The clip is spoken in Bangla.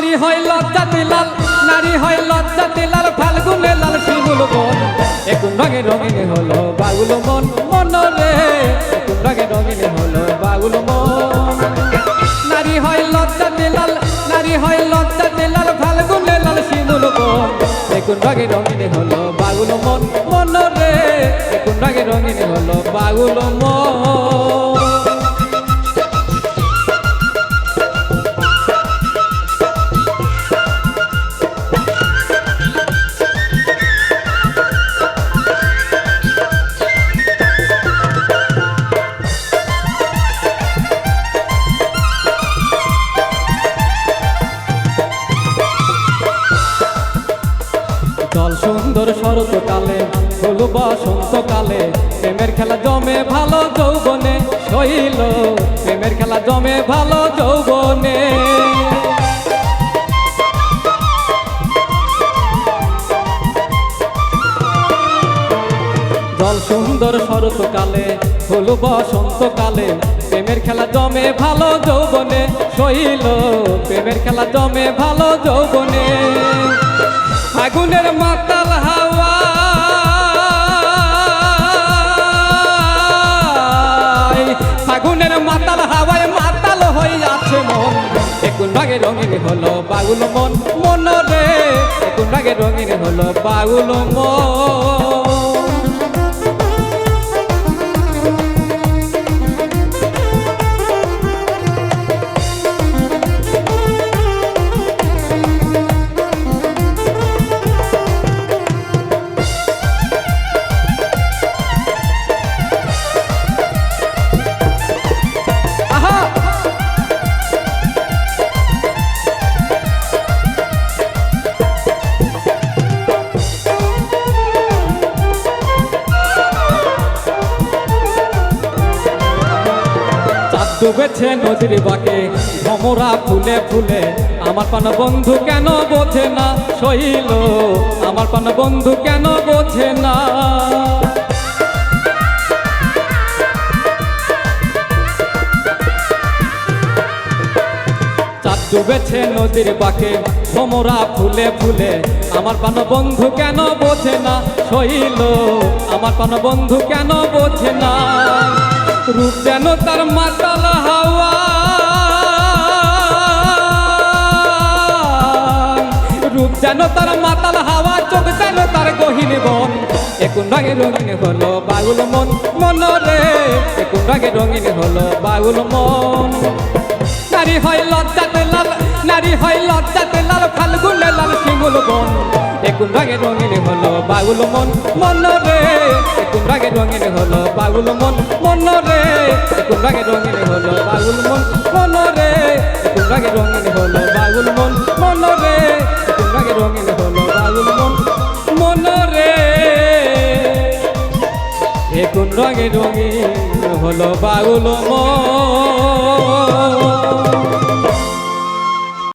নারী হয় লজ্জাতে লাল ফাল্গুনে লাল শিমুল বন। এখন রঙে রঙিন হলো বাগুলো মন মন রে। এখন রঙে রঙিন হলো বাগুলো মন। নারী হয় লজ্জাতে লাল নারী হয় লজ্জাতে লাল ফাল্গুনে লাল শিমুল বন। এখন রঙে রঙিন হলো বাগুলো মন মন রে। এখন রঙে রঙিন হলো বাগুলো মন। জল সুন্দর শরৎকালে, হলু বসন্তকালে। প্রেমের খেলা জমে ভালো যৌবনে, শৈল, প্রেমের খেলা জমে ভালো যৌবনে। জল সুন্দর শরৎকালে, হলু বসন্তকালে। প্রেমের খেলা জমে ভালো যৌবনে, শৈল, প্রেমের খেলা জমে ভালো যৌবনে। ফাগুনের মাতাল হাওয়া। ফাগুনের মাতাল হাওয়ায় মাতাল যাচ্ছে মন। এখন রাগে রঙিন হলো বাগুল মন। মন রে এখন রাগে রঙিন হলো বাগুল মন। ডুবেছে নদীর বাঁকে। ভমরা ফুলে ফুলে আমার পান বন্ধু কেন বোঝে না? সইল আমার পান বন্ধু কেন বোঝে না? ডুবেছে নদীর বাঁকে ভমরা ফুলে ফুলে আমার পান বন্ধু কেন বোঝে না? সইল আমার পান বন্ধু কেন বোঝে না? রূপ তার মাতাল হাওয়া। রূপ যেন তার মাতাল হাওয়া, চোখ যেন তার গহিনী বন। এখন রঙে রঙিন হলো বাউল মন মন রে। এখন রঙে রঙিন হলো বাউল মন। নারী হয় লজ্জাতে লাল, নারী হয় লজ্জাতে এখন রঙে রঙিন হলো বাউল মন মন রে। এখন রঙে রঙিন হলো বাউল মন মন রে। এখন রঙে রঙিন হলো বাউল মন মন রে। এখন রঙে রঙিন হলো বাউল মন মন রে। এখন রঙে রঙিন হলো বাউল মন মন রে। এখন রঙে রঙিন হলো বাউল মন।